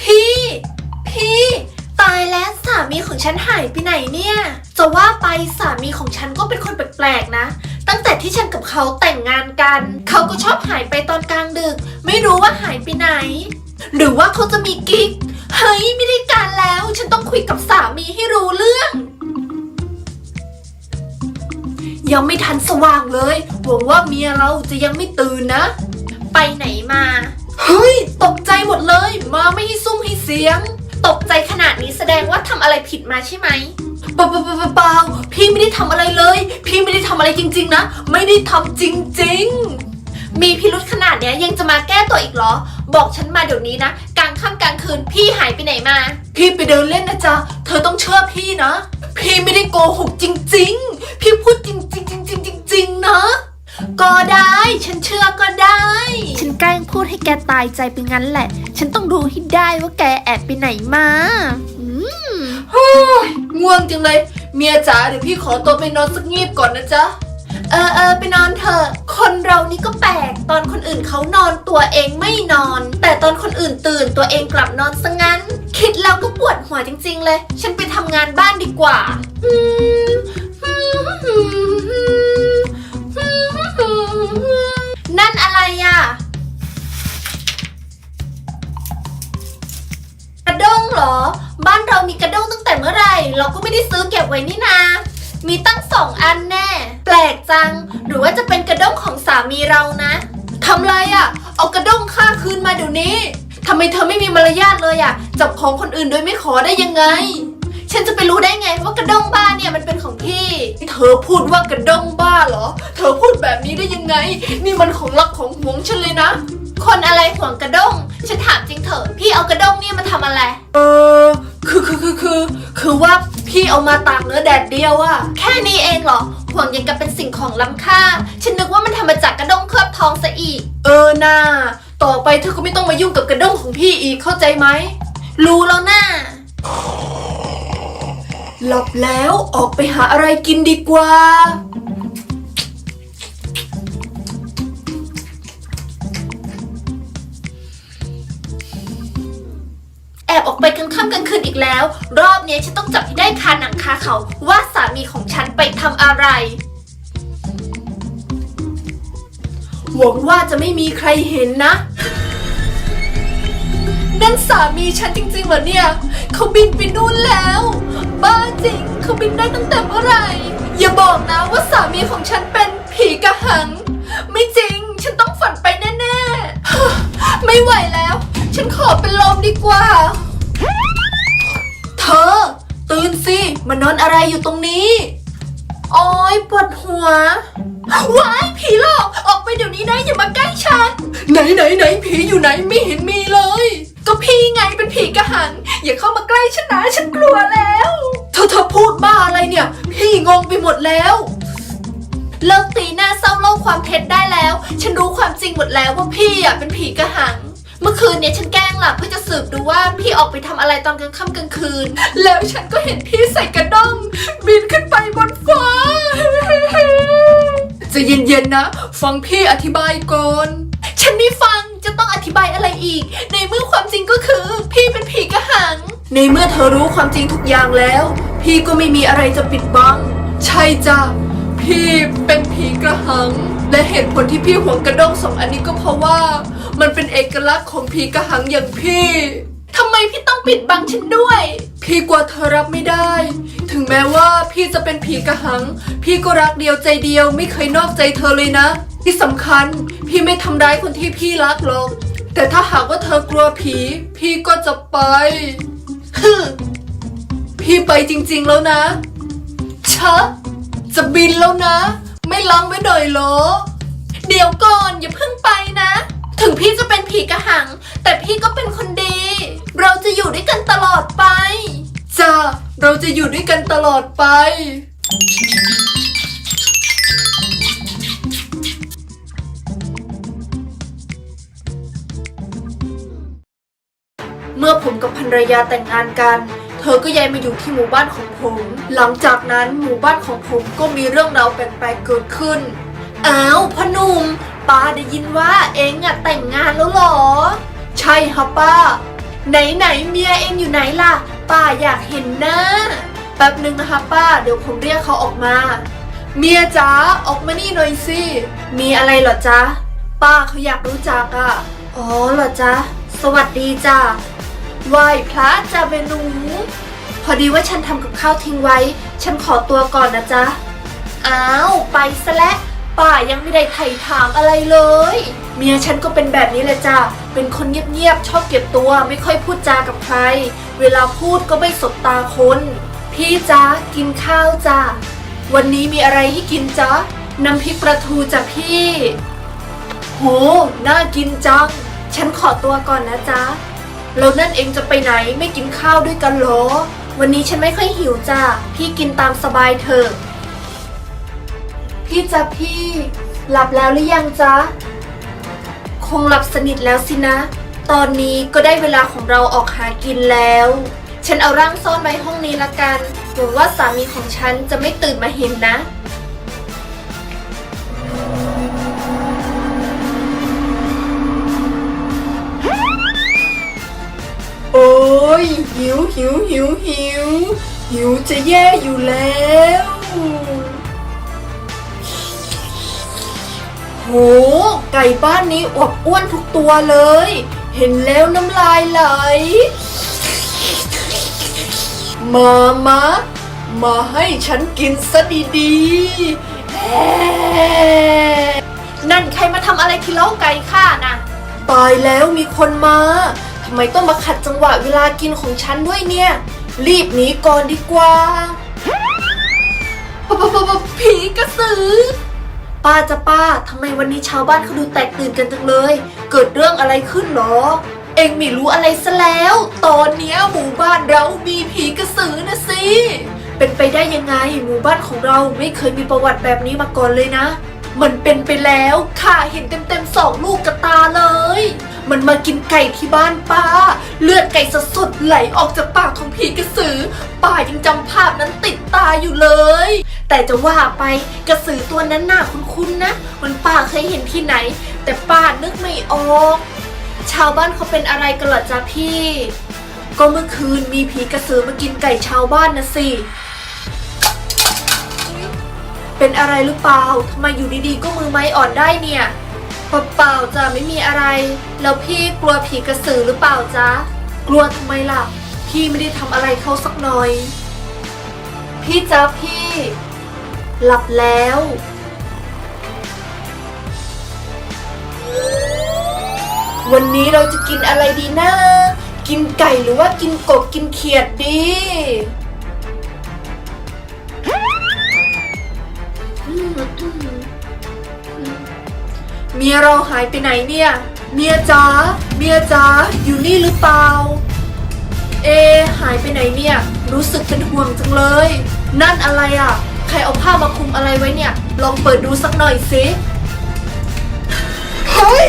พี่ พี่ ตายแล้วสามีของฉันหายไปไหนเนี่ย จะว่าไปสามีของฉันก็เป็นคนแปลกๆนะ ตั้งแต่ที่ฉันกับเขาแต่งงานกัน เขาก็ชอบหายไปตอนกลางดึก ไม่รู้ว่าหายไปไหน หรือว่าเขาจะมีกิ๊ก เฮ้ยไม่ได้การแล้ว ฉันต้องคุยกับสามีให้รู้เรื่อง ยังไม่ทันสว่างเลยหวังว่าเมียเราจะยังไม่ตื่นนะ ไปไหนมา เฮ้ย ตกใจหมดเลย มาไม่ให้ซุ่มให้เสียง ตกใจขนาดนี้แสดงว่าทำอะไรผิดมาใช่ไหมเปล่าเปล่าเปล่าเปล่าพี่ไม่ได้ทำอะไรเลย พี่ไม่ได้ทำอะไรจริง ๆ นะ ไม่ได้ทำจริง ๆ มีพิรุธขนาดเนี้ยยังจะมาแก้ตัวอีกเหรอ บอกฉันมาเดี๋ยวนี้นะกลางค่ำกลางคืนพี่หายไปไหนมา พี่ไปเดินเล่นนะจ๊ะเธอต้องเชื่อพี่นะ พี่ไม่ได้โกหกจริง ๆ พี่พูดจริงๆจริงๆจริงๆนะ ก็ได้ ฉันเชื่อก็ได้ ฉันแกล้งพูดให้แกตายใจไปงั้นแหละ ฉันต้องรู้ให้ได้ว่าแกแอบไปไหนมาอืมโอ้ยง่วงจังเลย เมียจ๋าเดี๋ยวพี่ขอตัวไปนอนสักงีบก่อนนะจ๊ะ เออเออไปนอนเถอะคนเรานี่ก็แปลก ตอนคนอื่นเขานอนตัวเองไม่นอน แต่ตอนคนอื่นตื่นตัวเองกลับนอนซะงั้น คิดแล้วก็ปวดหัวจริง ๆ เลย ฉันไปทำงานบ้านดีกว่าอืมอืมอืมอืม อะไรอะกระด้งเหรอ บ้านเรามีกระด้งตั้งแต่เมื่อไหร่ เราก็ไม่ได้ซื้อเก็บไว้นี่นา มีตั้งสองอันแน่ แปลกจัง หรือว่าจะเป็นกระด้งของสามีเรานะทำไรอะ่ะ เอากระด้งค่าคืนมาเดี๋ยวนี้ทำไมเธอไม่มีมารยาทเลยอะ่ะจับของคนอื่นโดยไม่ขอได้ยังไง ฉันจะไปรู้ได้ไงว่ากระด้งบ้านเนี่ยมันเป็นของพี่เธอพูดว่ากระด้งบ้าเหรอ เธอพูดแบบนี้ได้ยังไง นี่มันของรักของหวงฉันเลยนะ คนอะไรห่วงกระด้ง ฉันถามจริงเถอะ พี่เอากระด้งเนี่ยมาทำอะไร เออ คือคือคือคือ คือว่าพี่เอามาตากเนื้อแดดเดียวอะแค่นี้เองเหรอ ห่วงยังกับเป็นสิ่งของล้ำค่า ฉันนึกว่ามันทำมาจากกระด้งเคลือบทองซะอีก เออน่าต่อไปเธอก็ไม่ต้องมายุ่งกับกระด้งของพี่อีกเข้าใจไหม รู้แล้วน่า หลับแล้วออกไปหาอะไรกินดีกว่า แอบออกไปกลางค่ำกลางคืนอีกแล้ว รอบนี้ฉันต้องจับให้ได้คาหนังคาเขาว่าสามีของฉันไปทำอะไร หวังว่าจะไม่มีใครเห็นนะนั่นสามีฉันจริงๆเหรอเนี่ย เขาบินไปนู่นแล้ว บ้าจริงเขาบินได้ตั้งแต่เมื่อไหร่ อย่าบอกนะว่าสามีของฉันเป็นผีกระหัง ไม่จริง ฉันต้องฝันไปแน่ๆ ไม่ไหวแล้ว ฉันขอเป็นลมดีกว่า เธอ ตื่นสิมานอนอะไรอยู่ตรงนี้โอ้ยปวดหัว ว้ายผีหลอกออกไปเดี๋ยวนี้นะอย่ามาใกล้ฉัน ไหนไหนไหนผีอยู่ไหนไม่เห็นมีเลย ก็พี่ไงเป็นผีกระหัง อย่าเข้ามาใกล้ฉันนะฉันกลัวแล้ว อเธอพูดบ้าอะไรเนี่ย พี่งงไปหมดแล้ว เลิกตีหน้าเศร้าเล่าความเท็จได้แล้ว ฉันรู้ความจริงหมดแล้วว่าพี่อะเป็นผีกระหัง เมื่อคืนเนี่ยฉันแกล้งหลับเพื่อจะสืบดูว่าพี่ออกไปทำอะไรตอนกลางค่ำกลางคืน แล้วฉันก็เห็นพี่ใส่กระด้งบินขึ้นไปบนฟ้า จะเย็นๆนะ ฟังพี่อธิบายก่อน ฉันไม่ฟังจะต้องอธิบายอะไรอีก ในเมื่อความจริงก็คือ พี่เป็นผีกระหัง ในเมื่อเธอรู้ความจริงทุกอย่างแล้ว พี่ก็ไม่มีอะไรจะปิดบัง ใช่จ้ะ พี่เป็นผีกระหัง และเหตุผลที่พี่หวงกระด้งสองอันนี้ก็เพราะว่า มันเป็นเอกลักษณ์ของผีกระหังอย่างพี่ทำไมพี่ต้องปิดบังฉันด้วย พี่กลัวเธอรับไม่ได้ ถึงแม้ว่าพี่จะเป็นผีกระหัง พี่ก็รักเดียวใจเดียวไม่เคยนอกใจเธอเลยนะ ที่สำคัญพี่ไม่ทำร้ายคนที่พี่รักหรอก แต่ถ้าหากว่าเธอกลัวผี พี่ก็จะไปฮึม พี่ไปจริง ๆแล้วนะชะจะบินแล้วนะ ไม่ล้างไว้หน่อยเหรอ เดี๋ยวก่อนอย่าเพิ่งไปนะ ถึงพี่จะเป็นผีกระหัง แต่พี่ก็เป็นคนดี เราจะอยู่ด้วยกันตลอดไปจ้าเราจะอยู่ด้วยกันตลอดไป มื่อผมกับภรรยาแต่งงานกัน เธอก็ย้ายมาอยู่ที่หมู่บ้านของผม หลังจากนั้นหมู่บ้านของผมก็มีเรื่องราวแปลกๆเกิดขึ้น อ้าวพ่อหนุ่มป้าได้ยินว่าเองอะแต่งงานแล้วหรอ ใช่ฮะป้า ไหนไหนเมียเองอยู่ไหนล่ะ ป้าอยากเห็นหน้าแป๊บหนึ่งนะคะป้า เดี๋ยวผมเรียกเขาออกมา เมียจ๋าออกมานี่หน่อยสิมีอะไรเหรอจ๊ะป้าเขาอยากรู้จักอะ่ะอ๋อเหรอจ๊ะสวัสดีจ้ะ ไหว้พระจ้ะเมหนู พอดีว่าฉันทำกับข้าวทิ้งไว้ ฉันขอตัวก่อนนะจ๊ะ อ้าวไปซะแล้วป้ายังไม่ได้ไถ่ถามอะไรเลย เมียฉันก็เป็นแบบนี้แหละจ้ะเป็นคนเงียบๆชอบเก็บตัวไม่ค่อยพูดจากับใคร เวลาพูดก็ไม่สบตาคน พี่จ๊ะกินข้าวจ้ะวันนี้มีอะไรให้กินจ๊ะน้ำพริกปลาทูจ้ะพี่ โห น่ากินจัง ฉันขอตัวก่อนนะจ๊ะ แล้วนั่นเองจะไปไหนไม่กินข้าวด้วยกันเหรอ วันนี้ฉันไม่ค่อยหิวจ้ะพี่กินตามสบายเถอะพี่จ๊ะพี่ หลับแล้วหรือยังจ๊ะ คงหลับสนิทแล้วสินะ ตอนนี้ก็ได้เวลาของเราออกหากินแล้ว ฉันเอาร่างซ่อนไว้ห้องนี้ละกันหวังว่าสามีของฉันจะไม่ตื่นมาเห็นนะ ยหิวหิวหิวหิวหิวจะแย่อยู่แล้วโหไก่บ้านนี้อวบอ้วนทุกตัวเลย เห็นแล้วน้ำลายไหลมามามาให้ฉันกินซะดีๆแฮ่นั่นใครมาทำอะไรที่เล้าไก่ข้านะตายแล้วมีคนมาทำ ไมต้องมาขัดจังหวะเวลากินของฉันด้วยเนี่ย รีบหนีก่อนดีกว่าปะปะปะปะผีกระสือ ป้าจะป้าทำไมวันนี้ชาวบ้านเขาดูแตกตื่นกันจังเลย เกิดเรื่องอะไรขึ้นหรอ เองไม่รู้อะไรซะแล้ว ตอนเนี้ยหมู่บ้านเรามีผีกระสือนะสิ เป็นไปได้ยังไงหมู่บ้านของเราไม่เคยมีประวัติแบบนี้มาก่อนเลยนะ มันเป็นไปแล้วข้าเห็นเต็มๆสองลูกกระตาเลย มันมากินไก่ที่บ้านป้า เลือดไก่สดๆไหลออกจากปากของผีกระสือ ป้ายังจำภาพนั้นติดตาอยู่เลย แต่จะว่าไปกระสือตัวนั้นน่าคุ้นๆนะ มันป้าเคยเห็นที่ไหน แต่ป้านึกไม่ออก ชาวบ้านเขาเป็นอะไรกันหรอจ๊ะพี่ ก็เมื่อคืนมีผีกระสือมากินไก่ชาวบ้านนะสิเป็นอะไรหรือเปล่าทำไมอยู่ดีๆ ก็มือไม้อ่อนได้เนี่ย เปล่าๆจ้ะไม่มีอะไร แล้วพี่กลัวผีกระสือหรือเปล่าจ๊ะ กลัวทำไมล่ะ พี่ไม่ได้ทำอะไรเขาสักหน่อย พี่จ๊ะพี่ หลับแล้ว วันนี้เราจะกินอะไรดีนะ กินไก่หรือว่ากินกบกินเขียดดี เมียเราหายไปไหนเนี่ย เมียจ๋า เมียจ๋า อยู่นี่หรือเปล่า เอ หายไปไหนเนี่ย รู้สึกเป็นห่วงจังเลย นั่นอะไรอะ ใครเอาผ้ามาคลุมอะไรไว้เนี่ย ลองเปิดดูสักหน่อยสิ เฮ้ย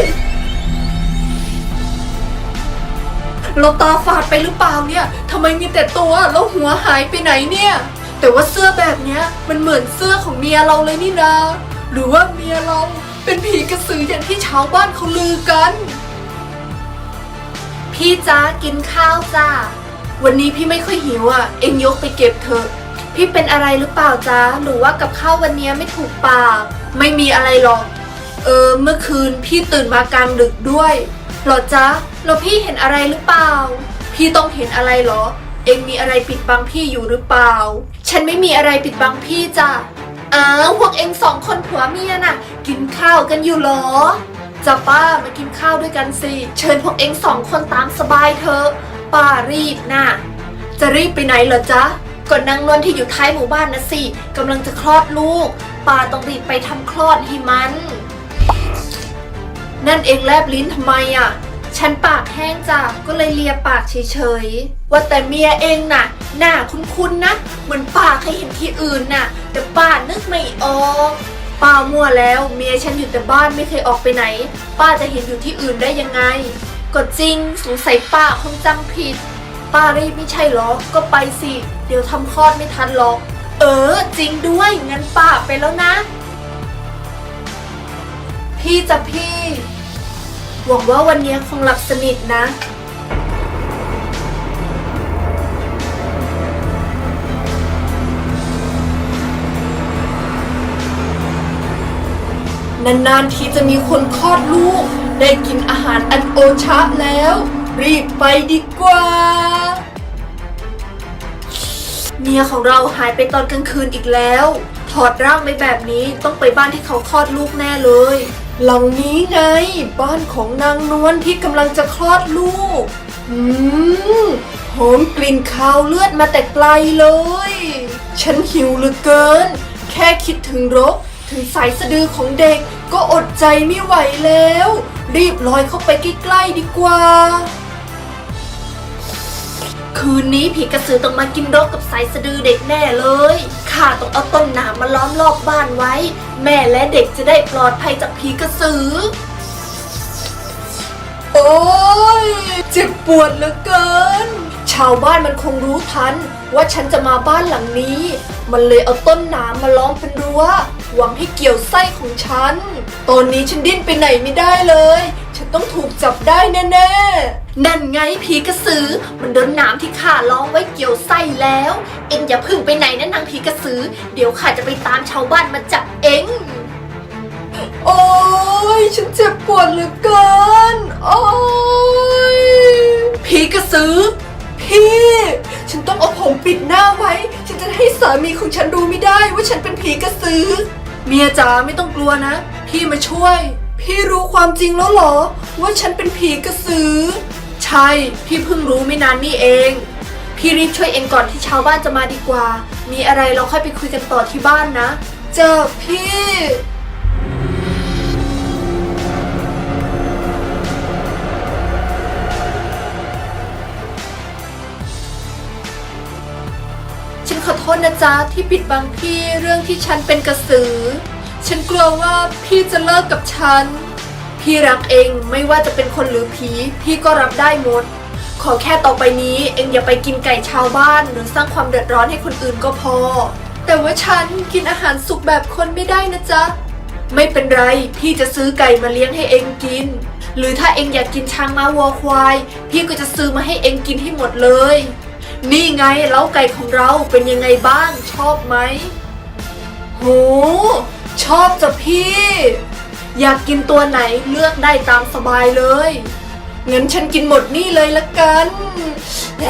เราตาฝาดไปหรือเปล่าเนี่ย ทำไมมีแต่ตัวแล้วหัวหายไปไหนเนี่ย แต่ว่าเสื้อแบบเนี้ยมันเหมือนเสื้อของเมียเราเลยนี่นาหรือว่าเมียเรา เป็นผีกระสืออย่างที่ชาวบ้านเขาลือกัน พี่จ้ากินข้าวจ้า วันนี้พี่ไม่ค่อยหิวอะ เอ็งยกไปเก็บเถอะ พี่เป็นอะไรหรือเปล่าจ้าหรือว่ากับข้าววันนี้ไม่ถูกปากไม่มีอะไรหรอก เออ เมื่อคืนพี่ตื่นมากลางดึกด้วยหรอจ๊ะแล้วพี่เห็นอะไรหรือเปล่า พี่ต้องเห็นอะไรหรอ เอ็งมีอะไรปิดบังพี่อยู่หรือเปล่า ฉันไม่มีอะไรปิดบังพี่จ้ะ อ้าวพวกเอ็งสองคนผัวเมียน่ะ กินข้าวกันอยู่เหรอจะป้ามากินข้าวด้วยกันสิ เชิญพวกเอ็งสองคนตามสบายเถอะป้ารีบน่ะจะรีบไปไหนเหรอจ๊ะก็นางนวลที่อยู่ท้ายหมู่บ้านนะสิกำลังจะคลอดลูกป้าต้องรีบไปทำคลอดให้มัน นั่นเองแลบลิ้นทำไมอะ ฉันปากแห้งจ้ะก็เลยเลียปากเฉยๆ ว่าแต่เมียเองน่ะ หน้าคุ้นๆนะ เหมือนป้าเคยเห็นที่อื่นน่ะ แต่ป้านึกไม่ออกป้ามั่วแล้วเมียฉันอยู่แต่บ้านไม่เคยออกไปไหน ป้าจะเห็นอยู่ที่อื่นได้ยังไง ก็จริงสงสัยป้าคงจำผิด ป้ารีบไม่ใช่หรอ ก็ไปสิ เดี๋ยวทำคลอดไม่ทันหรอก เออ จริงด้วยงั้นป้าไปแล้วนะ พี่จะพี่ หวังว่าวันนี้คงหลับสนิทนะ นานๆทีจะมีคนคลอดลูก ได้กินอาหารอันโอชะแล้ว รีบไปดีกว่า เมียของเราหายไปตอนกลางคืนอีกแล้ว ถอดร่างไปแบบนี้ต้องไปบ้านที่เขาคลอดลูกแน่เลย หลังนี้ไง บ้านของนางนวลที่กำลังจะคลอดลูก อืมหอมกลิ่นคาวเลือดมาแต่ไกลเลย ฉันหิวเหลือเกิน แค่คิดถึงรก ถึงสายสะดือของเด็กก็อดใจไม่ไหวแล้ว รีบลอยเข้าไปใกล้ๆดีกว่า คืนนี้ผีกระสือต้องมากินรกกับสายสะดือเด็กแน่เลย ข้าต้องเอาต้นหนามมาล้อมรอบบ้านไว้ แม่และเด็กจะได้ปลอดภัยจากผีกระสือ โอ้ยเจ็บปวดเหลือเกิน ชาวบ้านมันคงรู้ทัน ว่าฉันจะมาบ้านหลังนี้ มันเลยเอาต้นหนามมาล้อมเป็นรั้ว หวังให้เกี่ยวไส้ของฉัน ตอนนี้ฉันดิ้นไปไหนไม่ได้เลย ฉันต้องถูกจับได้แน่ๆ นั่นไงผีกระสือ มันโดนหนามที่ข้าล้อมไว้เกี่ยวไส้แล้ว เอ็งอย่าพึ่งไปไหนนะนางผีกระสือ เดี๋ยวข้าจะไปตามชาวบ้านมาจับเอ็ง โอ้ยฉันเจ็บปวดเหลือเกิน โอ้ยผีกระสือ พี่ ฉันต้องเอาผมปิดหน้าไว้ ฉันจะให้สามีของฉันรู้ไม่ได้ว่าฉันเป็นผีกระสือ เมียจ๋าไม่ต้องกลัวนะ พี่มาช่วย พี่รู้ความจริงแล้วเหรอ ว่าฉันเป็นผีกระสือใช่ พี่เพิ่งรู้ไม่นานนี่เอง พี่รีบช่วยเองก่อนที่ชาวบ้านจะมาดีกว่า มีอะไรเราค่อยไปคุยกันต่อที่บ้านนะ เจ้าพี่ ฉันขอโทษนะจ๊ะที่ปิดบังพี่เรื่องที่ฉันเป็นกระสือ ฉันกลัวว่าพี่จะเลิกกับฉัน พี่รักเองไม่ว่าจะเป็นคนหรือผีพี่ก็รับได้หมด ขอแค่ต่อไปนี้เองอย่าไปกินไก่ชาวบ้าน หรือสร้างความเดือดร้อนให้คนอื่นก็พอ แต่ว่าฉันกินอาหารสุกแบบคนไม่ได้นะจ๊ะ ไม่เป็นไร พี่จะซื้อไก่มาเลี้ยงให้เองกิน หรือถ้าเองอยากกินช้างม้าวัวควาย พี่ก็จะซื้อมาให้เองกินให้หมดเลย นี่ไงเล้าไก่ของเราเป็นยังไงบ้างชอบไหมโหชอบจ้ะพี่ อยากกินตัวไหนเลือกได้ตามสบายเลยเงินฉันกินหมดนี่เลยละกันแ